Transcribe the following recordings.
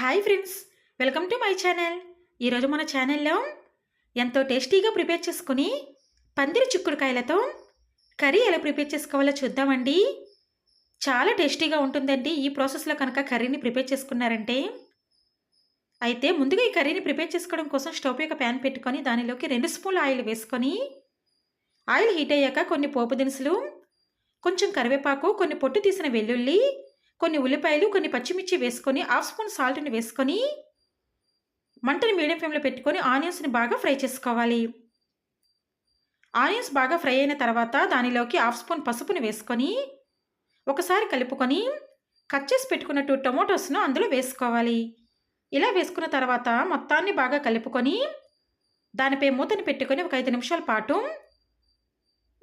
Hi friends welcome to my channel ఈరోజు మన ఛానల్లో ఎంతో టేస్టీగా ప్రిపేర్ చేసుకుని పందిరి చిక్కుడుకాయలతో కర్రీ ఎలా ప్రిపేర్ చేసుకోవాలో చూద్దామండి. చాలా టేస్టీగా ఉంటుందండి. ఈ ప్రాసెస్లో కనుక కర్రీని ప్రిపేర్ చేసుకున్నారంటే అయితే ముందుగా ఈ కర్రీని ప్రిపేర్ చేసుకోవడం కోసం స్టవ్ యొక్క ప్యాన్ పెట్టుకొని దానిలోకి రెండు స్పూన్ల ఆయిల్ వేసుకొని ఆయిల్ హీట్ అయ్యాక కొన్ని పోపు దినుసులు కొంచెం కరివేపాకు కొన్ని పొట్టు తీసిన వెల్లుల్లి కొన్ని ఉల్లిపాయలు కొన్ని పచ్చిమిర్చి వేసుకొని హాఫ్ స్పూన్ సాల్ట్ని వేసుకొని మంటని మీడియం ఫ్లేమ్లో పెట్టుకొని ఆనియన్స్ని బాగా ఫ్రై చేసుకోవాలి. ఆనియన్స్ బాగా ఫ్రై అయిన తర్వాత దానిలోకి హాఫ్ స్పూన్ పసుపుని వేసుకొని ఒకసారి కలుపుకొని కట్ చేసి పెట్టుకున్న టూ టొమాటోస్ను అందులో వేసుకోవాలి. ఇలా వేసుకున్న తర్వాత మొత్తాన్ని బాగా కలుపుకొని దానిపై మూతని పెట్టుకొని ఒక ఐదు నిమిషాల పాటు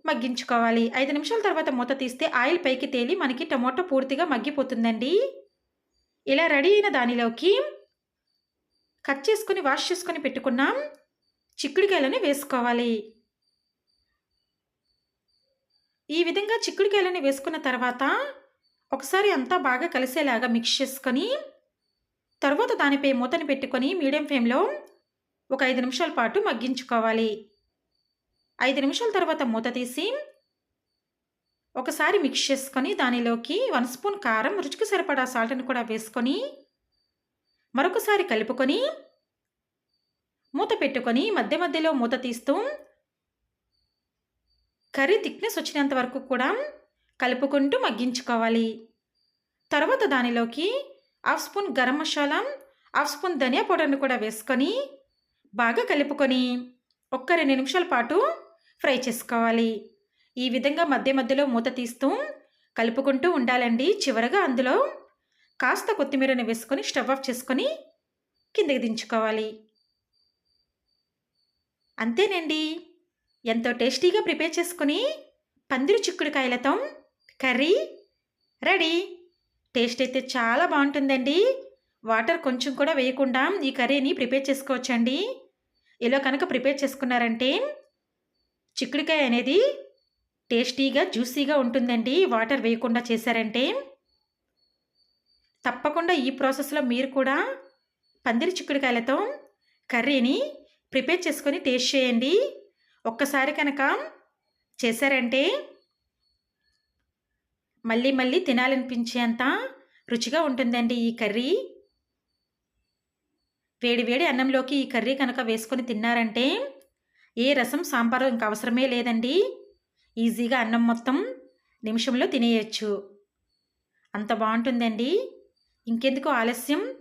మగ్గించుకోవాలి. ఐదు నిమిషాల తర్వాత మూత తీస్తే ఆయిల్ పైకి తేలి మనకి టమోటా పూర్తిగా మగ్గిపోతుందండి. ఇలా రెడీ అయిన దానిలోకి కట్ చేసుకుని వాష్ చేసుకొని పెట్టుకున్నాం. చిక్కుడుకాయలను వేసుకోవాలి. ఈ విధంగా చిక్కుడుకాయలను వేసుకున్న తర్వాత ఒకసారి అంతా బాగా కలిసేలాగా మిక్స్ చేసుకొని తర్వాత దానిపై మూతను పెట్టుకొని మీడియం ఫ్లేమ్లో ఒక ఐదు నిమిషాల పాటు మగ్గించుకోవాలి. ఐదు నిమిషాల తర్వాత మూత తీసి ఒకసారి మిక్స్ చేసుకొని దానిలోకి వన్ స్పూన్ కారం రుచికి సరిపడా సాల్ట్ని కూడా వేసుకొని మరొకసారి కలుపుకొని మూత పెట్టుకొని మధ్య మధ్యలో మూత తీస్తూ కర్రీ థిక్నెస్ వచ్చినంత వరకు కూడా కలుపుకుంటూ మగ్గించుకోవాలి. తర్వాత దానిలోకి half spoon garam masala half spoon ధనియా పౌడర్ని కూడా వేసుకొని బాగా కలుపుకొని ఒక్క రెండు నిమిషాల పాటు ఫ్రై చేసుకోవాలి. ఈ విధంగా మధ్య మధ్యలో మూత తీస్తూ కలుపుకుంటూ ఉండాలండి. చివరగా అందులో కాస్త కొత్తిమీరని వేసుకొని స్టవ్ ఆఫ్ చేసుకొని కిందకి దించుకోవాలి. అంతేనండి. ఎంతో టేస్టీగా ప్రిపేర్ చేసుకుని పందిరి చిక్కుడుకాయలతో కర్రీ రెడీ. టేస్ట్ అయితే చాలా బాగుంటుందండి. వాటర్ కొంచెం కూడా వేయకుండా ఈ కర్రీని ప్రిపేర్ చేసుకోవచ్చండి. ఇలా కనుక ప్రిపేర్ చేసుకున్నారంటే చిక్కుడుకాయ అనేది టేస్టీగా జ్యూసీగా ఉంటుందండి. వాటర్ వేయకుండా చేశారంటే తప్పకుండా ఈ ప్రాసెస్లో మీరు కూడా పందిరి చిక్కుడుకాయలతో కర్రీని ప్రిపేర్ చేసుకొని టేస్ట్ చేయండి. ఒక్కసారి కనుక చేశారంటే మళ్ళీ మళ్ళీ తినాలనిపించేంత రుచిగా ఉంటుందండి ఈ కర్రీ. వేడి వేడి అన్నంలోకి ఈ కర్రీ కనుక వేసుకొని తిన్నారంటే ఏ రసం సాంబారు ఇంకా అవసరమే లేదండి. ఈజీగా అన్నం మొత్తం నిమిషంలో తినేయచ్చు. అంత బాగుంటుందండి. ఇంకెందుకు ఆలస్యం?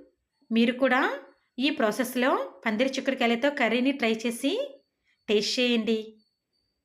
మీరు కూడా ఈ ప్రాసెస్లో పందిరి చిక్కుడుకాయలతో కర్రీని ట్రై చేసి టేస్ట్ చేయండి.